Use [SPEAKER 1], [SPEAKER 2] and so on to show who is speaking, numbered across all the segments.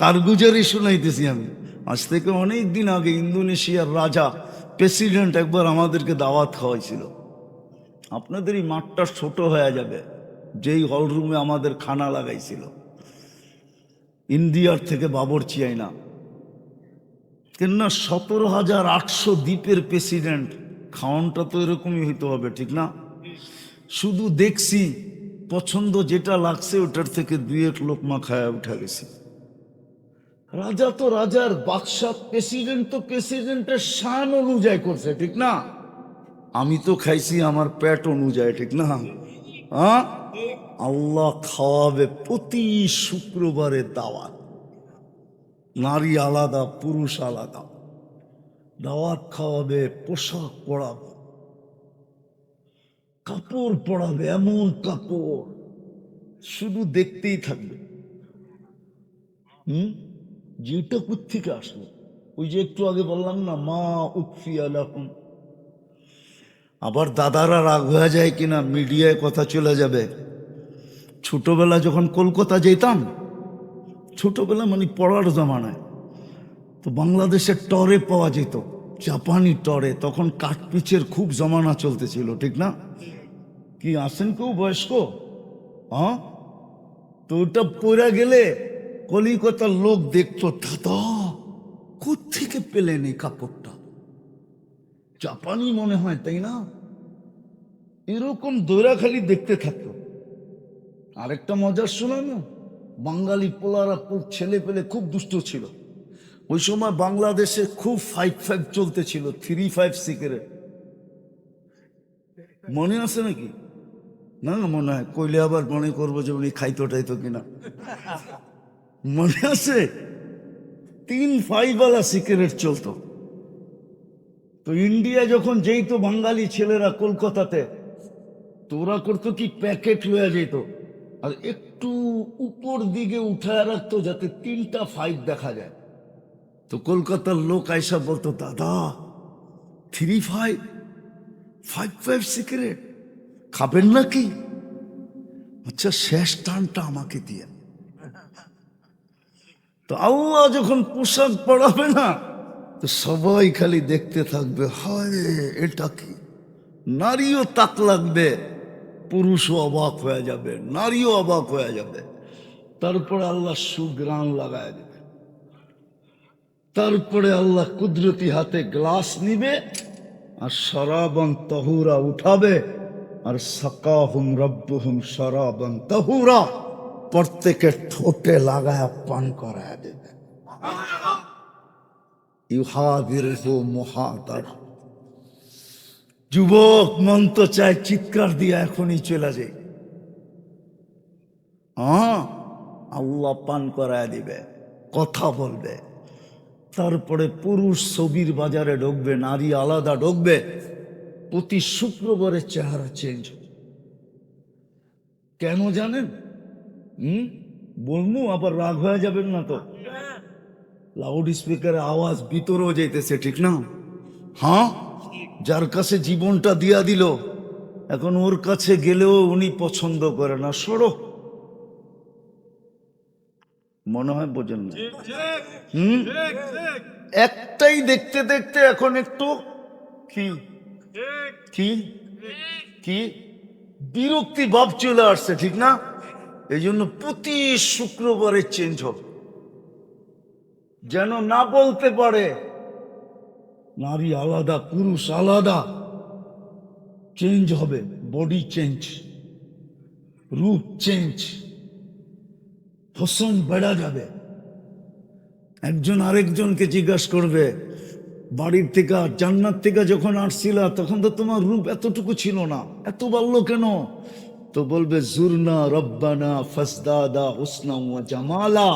[SPEAKER 1] কারগুজারি শোনাইতেছি আমি। আজ থেকে অনেক দিন আগে ইন্দোনেশিয়ার রাজা প্রেসিডেন্ট একবার আমাদেরকে দাওয়াত খাওয়াইছিল। আপনাদের এই মাঠটা ছোট হয়ে যাবে, যেই হলরুমে আমাদের খানা লাগাইছিল। ইন্ডিয়ার থেকে বাবরচি আইনা কেননা সতেরো হাজার আটশো দ্বীপের প্রেসিডেন্ট খাওয়ানটা তো এরকমই হইতে হবে, ঠিক না? শুধু দেখছি, পছন্দ যেটা লাগছে ওটার থেকে দুই এক লোকমা খায়া উঠা গেছি। রাজা তো রাজার বাদশাহ প্রেসিডেন্ট তো প্রেসিডেন্টের শান অনুযায়ী করছে, ঠিক না? আমি তো খাইছি আমার পেট অনুযায়ী, ঠিক না? হ্যাঁ? আল্লাহ খাওয়াবে প্রতি শুক্রবারে দাওয়াত। নারী আলাদা, পুরুষ আলাদা। দাওয়াত খাওয়াবে, পোশাক পরাবে। কাপড় পরাবে, এমন কাপড়। শুধু দেখতেই থাকবে। হুম? যেটা কোথেকে আসলো? ওই যে একটু আগে বললাম না, মা উৎফি আলাকুম আবার দাদারা রাগ হয়ে যায় কিনা, মিডিয়ায় কথা চলে যাবে। ছোটবেলা যখন কলকাতা যেতাম, ছোটবেলা মানে পড়ার জমানায়, তো বাংলাদেশের টরে পাওয়া যেত, জাপানি টরে। তখন কাঠপিচের খুব জমানা চলতেছিল, ঠিক না? কি আসেন কেউ বয়স্ক? হ্যাঁ তো ওটা পড়ে গেলে কলিকাতার লোক দেখতো, দাদা কোথেকে পেলেন এই কাপড়টা? জাপানি মনে হয়, তাই না? এরকম দৈরা খালি দেখতে থাকতো। আরেকটা মজার শোনানো বাঙালি পোলারা খুব ছেলে পেলে খুব দুষ্ট ছিল। ওই সময় বাংলাদেশে খুব ফাইভ ফাইভ চলতেছিল থ্রি ফাইভ সিগারেট মনে আছে নাকি? না না মনে হয়, কইলে আবার মনে করব যে উনি খাইতো টাইতো কিনা। মনে আছে? তিন ফাইভওয়ালা সিগারেট চলতো। তো ইন্ডিয়া যখন যেই তো বাঙালি ছেলেরা কলকাতাতে তো ওরা করতো কি প্যাকেট হয়ে যেত। আর একটু উপর দিকে উঠায় রাখতো যাতে তিনটা ফাইভ দেখা যায়। তো কলকাতার লোক আইসা বলতো, দাদা, three five five five cigarette, খাবেন নাকি? আচ্ছা শেষ টানটা আমাকে দিয়ে। তো আল্লাহ যখন পোশাক পড়াবে না, তো সবাই খালি দেখতে থাকবে, হায়, এটা কি? নারীও তাক লাগবে, পুরুষও অবাক হয়ে যাবে, নারীও অবাক হয়ে যাবে। তারপরে আল্লাহ সুগ্রাণ লাগায় দেবে। তারপরে আল্লাহ কুদরতি হাতে গ্লাস নিবে, আর শরাবন তহুরা উঠাবে, আর সাকাহুম রব্বুহুম শরাবন তহুরা। প্রত্যেকের ঠোঁটে লাগায় পান করায় দেবে। যুবক, মন তো চায় চিৎকার দিয়ে এখনই চলে যাই। হ্যাঁ আল্লাহ পান করায় দিবে, কথা বলবে। তারপরে পুরুষ ছবির বাজারে ঢুকবে, নারী আলাদা ঢুকবে, প্রতি শুক্রবারের চেহারা চেঞ্জ কেন জানেন? হুম? বলব আবার রাগ হয়ে যাবেন না তো। লাউড স্পিকারে আওয়াজ ভিতরেও যাইতেছে ঠিক না? হ্যাঁ? যার কাছে জীবনটা দিয়া দিল এখন ওর কাছে গেলেও উনি পছন্দ করে না। সরো। মনে হয় বোঝেন না। হুম? একটাই দেখতে দেখতে এখন একটু কি? কি? কি? বিরক্তি ভাব চলে আসছে ঠিক না? এই জন্য প্রতি শুক্রবারে চেঞ্জ হবে। যেন না বলতে পারে, নারী আলাদা, পুরুষ আলাদা চেঞ্জ হবে বডি চেঞ্জ রূপ চেঞ্জ হোসন বেড়া যাবে। একজন আরেকজনকে জিজ্ঞাসা করবে, বাড়ির থেকে জান্নাত থেকে যখন আসছিলা, তখন তো তোমার রূপ এতটুকু ছিল না। এত বাড়লো কেন? তো বলবে, জুরনা রব্বানা ফসদাদা হুসনা ওয়া জামালা।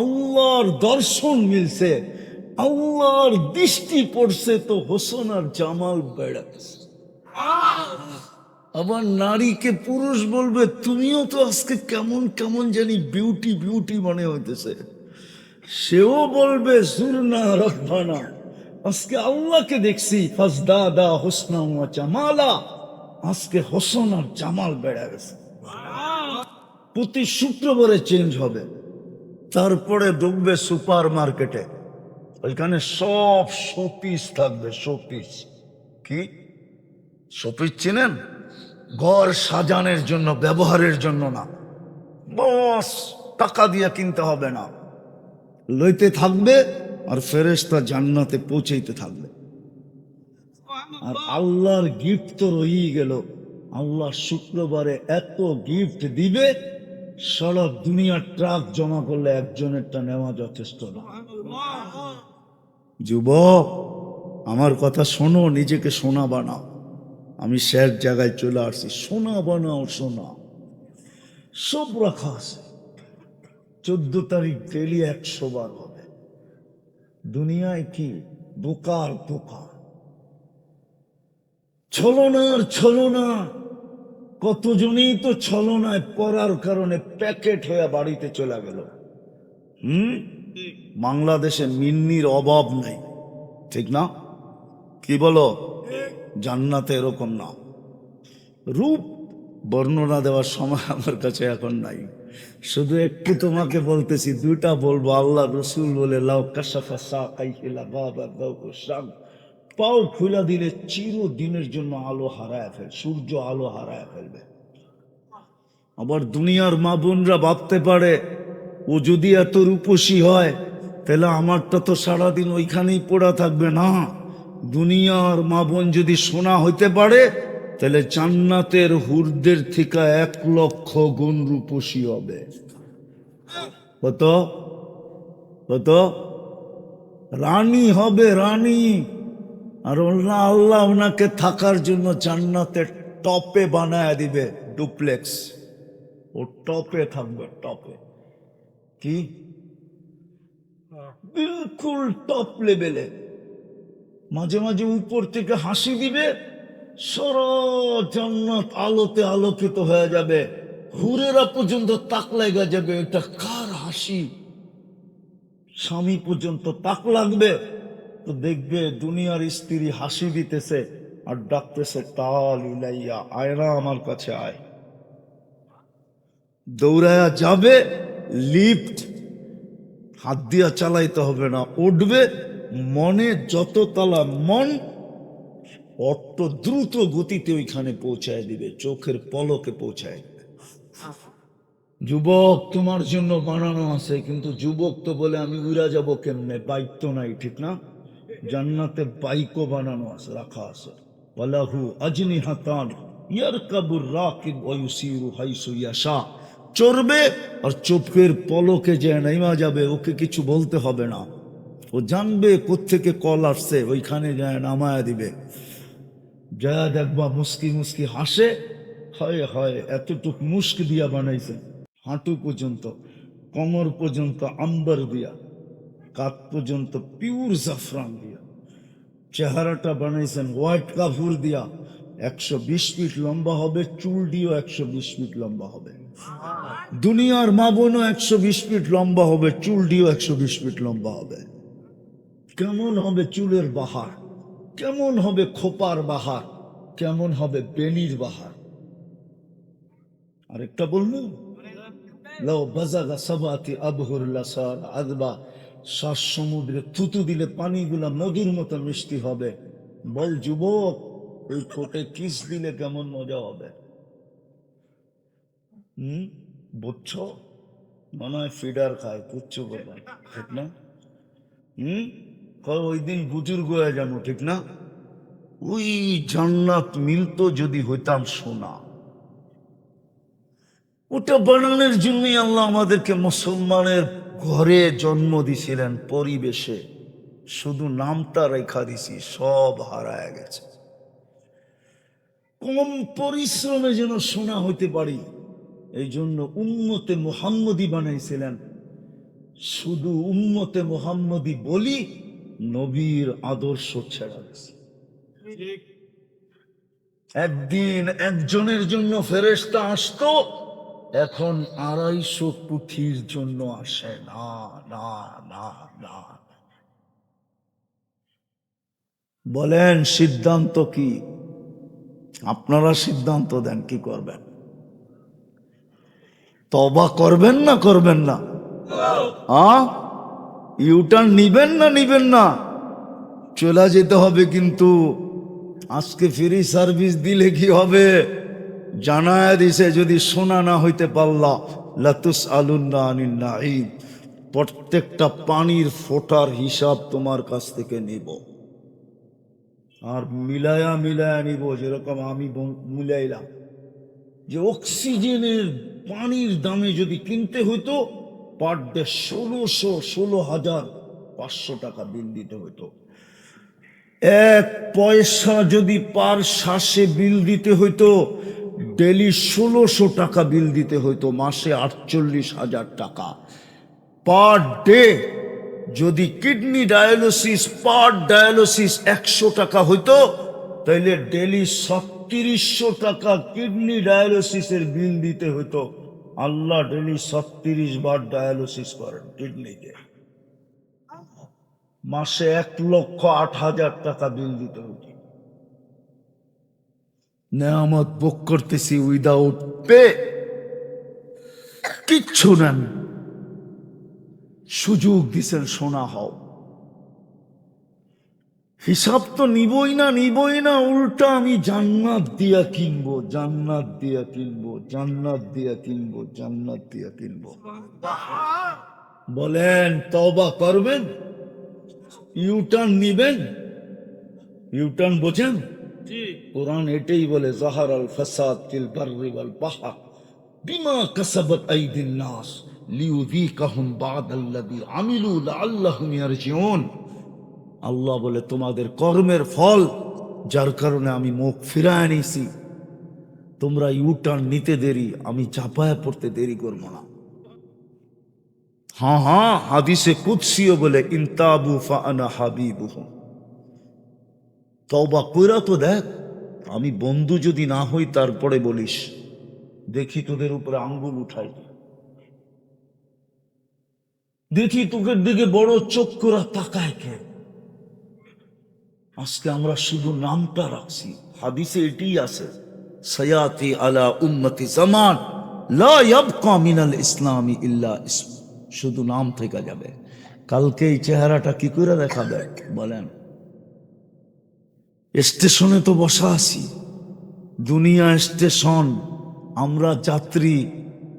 [SPEAKER 1] আল্লাহর দর্শন মিলছে, আল্লাহর দৃষ্টি পড়ছে তো হোসন আর জামাল বেড়া গেছে। আবার নারীকে পুরুষ বলবে, তুমিও তো আজকে কেমন কেমন জানি বিউটি বিউটি মনে হইতেছে। সেও বলবে সুরনা রব্বানা। আজকে আল্লাহকে দেখছি ফাজদাদা হোসনা ওয়া জামালা। আজকে হোসন আর জামাল বেড়ে গেছে। প্রতি শুক্রবারে চেঞ্জ হবে। তারপরে ঢুকবে সুপার মার্কেটে ওইখানে সব শোপিস থাকবে, শোপিস। কি? শোপিস চিনেন? ঘর সাজানোর জন্য, ব্যবহারের জন্য না। বস, টাকা দিয়ে কিনতে হবে না। লইতে থাকবে আর ফেরেশতা জান্নাতে পৌঁছাইতে থাকবে। আর আল্লাহর গিফট তো রয়েই গেল। আল্লাহ শুক্রবারে এত গিফট দিবে, সারা দুনিয়ার ট্রাক জমা করলে একজনেরটা নেওয়া যথেষ্ট না। যুবক, আমার কথা শোনো, নিজেকে সোনা বানাও। আমি শেষ জায়গায় চলে আসছি। সোনা বানাও, সোনা। সব রাখা আছে। চোদ্দ তারিখ ডেলি একশো বার হবে। দুনিয়ায় কি? দোকার দোকান ছলনার ছলনা। কতজনই তো ছলনায় পড়ার কারণে প্যাকেট হয়ে বাড়িতে চলে গেল। হুম? বাংলাদেশে মিন্নির অভাব নাই। ঠিক না? কি বলো? জান্নাতে এরকম না। রূপ বর্ণনা দেওয়ার সময় আমার কাছে এখন নাই। শুধু একটু তোমাকে বলতেছি দুইটা বলব আল্লাহ রসুল বলে লাউ কাসাফা সা কাইহিলা বাবা পাও খুলা দিলে চিরদিনের জন্য আলো হারায় ফেল, সূর্য আলো হারায় ফেলবে। আবার দুনিয়ার মা বোনরা ভাবতে পারে, ও যদি এত রূপসী হয়, তাহলে আমারটা তো সারাদিন ওইখানেই পড়া থাকবে না। দুনিয়ার মা বোন যদি সোনা হইতে পারে, তাহলে জান্নাতের হুরদের থেকে এক লক্ষ গুণ রূপসী হবে। কত? কত? রানী হবে রানী। আর আল্লাহ আল্লাহ ওনাকে থাকার জন্য জান্নাতের টপে বানায় দিবে, ডুপ্লেক্স। ও টপে থাকবে, টপে। কি? বিলকুল টপ লেভেলে। মাঝে মাঝে উপর থেকে হাসি দিবে, সর জান্নাত আলোতে আলোকিত হয়ে যাবে। হুরেরা পর্যন্ত তাক লাগা যাবে, এটা কার হাসি? স্বামী পর্যন্ত তাক লাগবে। তো দেখবে দুনিয়ার স্ত্রী হাসি দিতেছে আর ডাকতেছে, তাল ইলাইয়া আয়রা আমার কাছে আয়। দৌড়ায়া যাবে, লিফট, হাত দিয়া চালাইতে হবে না, উঠবে, মনে যত তালা মন, অত দ্রুত গতিতে ওইখানে পৌঁছায় দিবে, চোখের পলকে পৌঁছায় দিবে। যুবক, তোমার জন্য বানানো আছে, কিন্তু যুবক তো বলে, আমি উড়া যাব কেমনে? বাইক নাই, ঠিক না? জান্নাতে বাইকও বানানো আছে, রাখা আছে। ওয়ালাহু আজনি হাতান ইয়ারকাবুর রাকিব ওয়ুসিরু হাইসু ইয়াশা। চড়বে আর চোখের পলকে যে নাইমা যাবে, ওকে কিছু বলতে হবে না। ও জানবে কোত্থেকে কল আসছে, ওইখানে যায় নামায়া দিবে। যা দেখবা মুস্কি মুস্কি হাসে। হয় হয়, এতটুক মুস্ক দিয়া বানাইছে। হাঁটু পর্যন্ত, কমর পর্যন্ত, আম্বার দিয়া। কাত পর্যন্ত পিওর জাফরান দিয়া। চেহারাটা বানাইছেন হোয়াইট কাপুর দিয়া। একশো বিশ ফিট লম্বা হবে, চুল দিয়েও একশো বিশ ফিট লম্বা হবে। দুনিয়ার মা বোনও একশো বিশ ফিট লম্বা হবে, চুল দিয়েও একশো বিশ ফিট লম্বা হবে। কেমন হবে চুলের বাহার? কেমন হবে খোপার বাহার? কেমন হবে বেনির বাহার? আরেকটা বলব? লাও বাজাগা সাবাতি আবহুর লাসার আদবা। শ্বাস সমুদ্রে থুতু দিলে পানিগুলা মধুর মতো মিষ্টি হবে। বল, যুবক ওই ঠোঁটে কিস দিলে কেমন মজা হবে? হুম? বুঝছ? মনে হয় ফিডার খায় পুচ্ছ কথা ঠিক না? হুম? ওই দিন বুজুর্গ হয়ে যাব, ঠিক না? ওই জান্নাত মিলতো যদি হইতাম সোনা। ওটা বানানোর জন্যই আল্লাহ আমাদেরকে মুসলমানের ঘরে জন্ম দিছিলেন পরিবেশে শুধু নামটা রেখা দিছি সব হারায় গেছে। কম পরিশ্রমে যেন শোনা হইতে পারি এই জন্য উন্মতে মোহাম্মদী বানাইছিলেন। শুধু উন্মতে মোহাম্মদী বলি নবীর আদর্শ ছেড়া গেছে একদিন একজনের জন্য ফেরেশতা আসতো এখন আড়াইশো পুঁথির জন্য আসে। না না না না। বলেন, সিদ্ধান্ত কি? আপনারা সিদ্ধান্ত দেন, কি করবেন? তবা করবেন না করবেন না? ইউটার্ন নিবেন না নিবেন না? চলে যেতে হবে কিন্তু। আজকে ফ্রি সার্ভিস দিলে কি হবে? জানায় দিছে যদি শোনা না হইতে পারলা লাতুস আলুন্না আনিন নাঈম প্রত্যেকটা পানির ফোটার হিসাব তোমার কাছ থেকে নিব। আর মিলায়া মিলায়া নিব, যেরকম আমি মিলাইলাম। যে অক্সিজেনের পানির দামে যদি কিনতে হইতো, পার ডে ষোলোশো ষোলো হাজার পাঁচশো টাকা বিল দিতে হইতো। এক পয়সা যদি পার শ্বাসে বিল দিতে হইতো ডেলি ষোলোশো টাকা বিল দিতে হইতো, মাসে আটচল্লিশ হাজার টাকা। পার ডে যদি কিডনি ডায়ালিসিস, পার ডায়ালিসিস একশো টাকা হইতো, তাইলে ডেলি ছত্রিশশো টাকা কিডনি ডায়ালিসিসের বিল দিতে হইতো। আল্লাহ ডেলি ছত্রিশ বার ডায়ালিসিস করেন কিডনিকে মাসে এক লক্ষ আট হাজার টাকা বিল দিতে হতো নেয়ামত বুক করতেছি উইদাউট পে কিচ্ছু নেন সুযোগ দিছেন সোনা হও। হিসাব তো নিবই না নিবই না, উল্টা আমি জান্নাত দিয়া কিনবো, জান্নাত দিয়া কিনবো, জান্নাত দিয়া কিনবো, জান্নাত দিয়া কিনবো। বলেন তবা করবেন? ইউটার্ন নিবেন? ইউটার্ন বোঝেন? কোরআন এটাই বলে, জাহার আল ফাসাদ ফিল বাররি ওয়াল বাহর, বিমা কাসাবাত আইদিন নাস, লিউযীকাহুম বা'দাল্লাযী আমিলু লাআল্লাহুম ইয়ারজিউন। আল্লাহ বলে, তোমাদের কর্মের ফল, যার কারণে আমি মুখ ফিরায় নিছি তোমরা ইউটার্ন নিতে দেরি, আমি চাপায় পড়তে দেরি করব না। হ্যাঁ হ্যাঁ হাদিসে কুৎসিও বলে ইনতাবু ফাআনা হাবিবুহুম তওবা কইরা তো দেখ আমি বন্ধু যদি না হই, তারপরে বলিস। দেখি তোদের উপরে আঙ্গুল উঠাই দেখি তোকের দিকে বড় চোখ করা তাকায় কে। আজকে আমরা শুধু নামটা রাখছি। হাদিসে এটি আছে, সয়াতি আলা উম্মতি জামান, লা ইয়াবকা মিনাল ইসলামি ইল্লা শুধু নাম থেকে যাবে। কালকে এই চেহারাটা কি করে দেখাবে বলেন। স্টেশনে তো বসা আছি। দুনিয়া স্টেশন, আমরা যাত্রী,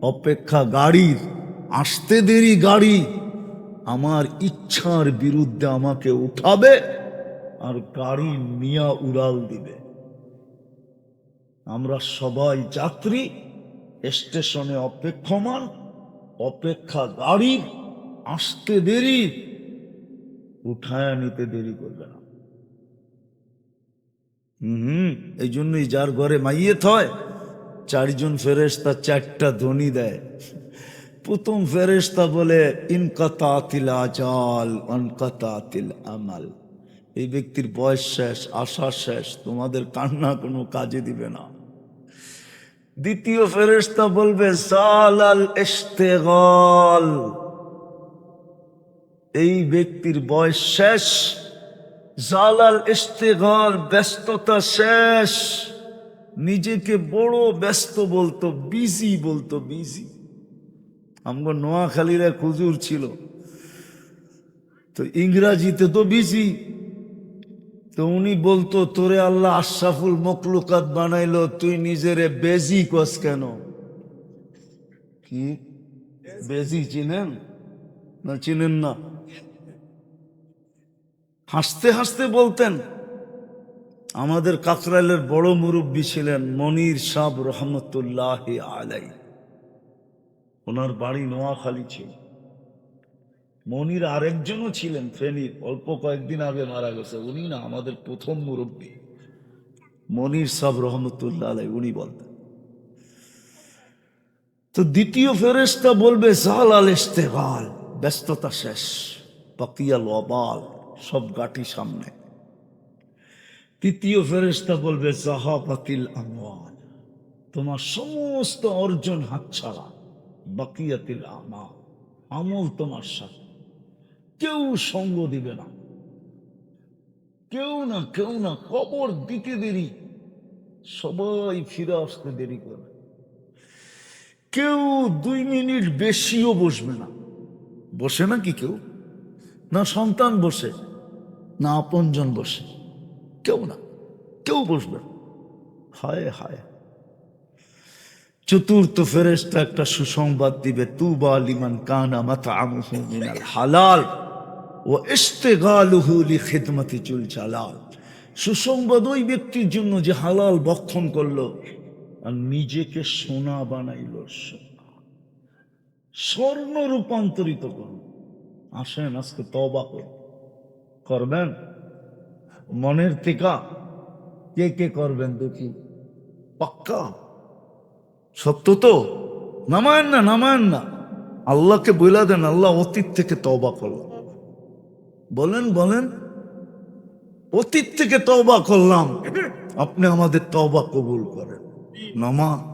[SPEAKER 1] অপেক্ষা গাড়ির, আসতে দেরি গাড়ি। আমার ইচ্ছার বিরুদ্ধে আমাকে উঠাবে আর গাড়ি মিয়া উড়াল দিবে। আমরা সবাই যাত্রী, স্টেশনে অপেক্ষমান, অপেক্ষা গাড়ি, আসতে দেরি, উঠায় নিতে দেরি করবে না। হুম এই জন্যই যার ঘরে মাইয়ে থয় চারজন ফেরেস্তা চারটা ধ্বনি দেয়। প্রথম ফেরেস্তা বলে ইনকাতা ইনকাতাতিল আজাল অনকাতাতিল আমাল। এই ব্যক্তির বয়স শেষ, আশা শেষ, তোমাদের কান্না কোনো কাজে দিবে না। দ্বিতীয় ফেরেস্তা বলবে, সালাল ইস্তেগল এই ব্যক্তির বয়স শেষ জালাল ইস্তেগল ব্যস্ততা শেষ। নিজেকে বড় ব্যস্ত বলতো, বিজি বলতো, বিজি। আমগো নোয়াখালীর এক হুজুর ছিল। তো ইংরাজিতে তো বিজি। তো উনি বলতো, তোরে আল্লাহ আশরাফুল মকলুকাত বানাইলো, তুই নিজেরে বেজি কস কেন? কি? বেজি চিনেন? না চিনেন না? হাসতে হাসতে বলতেন, আমাদের কাকরাইলের বড় মুরব্বী ছিলেন মনির সাহ রহমতুল্লাহ আলাই। ওনার বাড়ি নোয়াখালী ছিল। মনির আরেকজনও ছিলেন ফেনীর, অল্প কয়েকদিন আগে মারা গেছে। উনি না আমাদের প্রথম মুরব্বী। মনির সাহ রহমতুল্লাহ আলাই, উনি বলতেন। তো দ্বিতীয় ফেরেস্তা বলবে জাল আল ইস্তেগাল, ব্যস্ততা শেষ পাকিয়াল অবাল সব গাটি সামনে। তৃতীয় ফেরেস্তা বলবে, জাহাবাতিল আমওয়াল, তোমার সমস্ত অর্জন হাতছাড়া, বাকিয়াতিল আমা আমল তোমার সাথে। কেউ সঙ্গ দিবে না। কেউ না কেউ না খবর দিতে দেরি, সবাই ফিরে আসতে দেরি করবে। কেউ দুই মিনিট বেশিও বসবে না। বসে না কি কেউ? না, সন্তান বসে। না আপনজন বসে। কেউ না, কেউ বসবে। হায় হায়। চতুর্থ ফেরেস্তা একটা সুসংবাদ দিবে, তুবা লিমান কানা মাথা মিনাল হালাল ও ইস্তেগালুহু লি খিদমতি চুল চালাল সুসংবাদ ওই ব্যক্তির জন্য যে হালাল বক্ষণ করল আর নিজেকে সোনা বানাইল স্বর্ণ রূপান্তরিত করল। আসেন আজকে তবা কর করবেন? মনের টিকা কে কে করবেন দেখি? পাক্কা। সত্য তো? নামায়েন না নামায়েন না। আল্লাহকে বইলা দেন আল্লাহ অতীত থেকে তবা করলাম। বলেন বলেন। অতীত থেকে তবা করলাম। আপনি আমাদের তবা কবুল করেন। নামা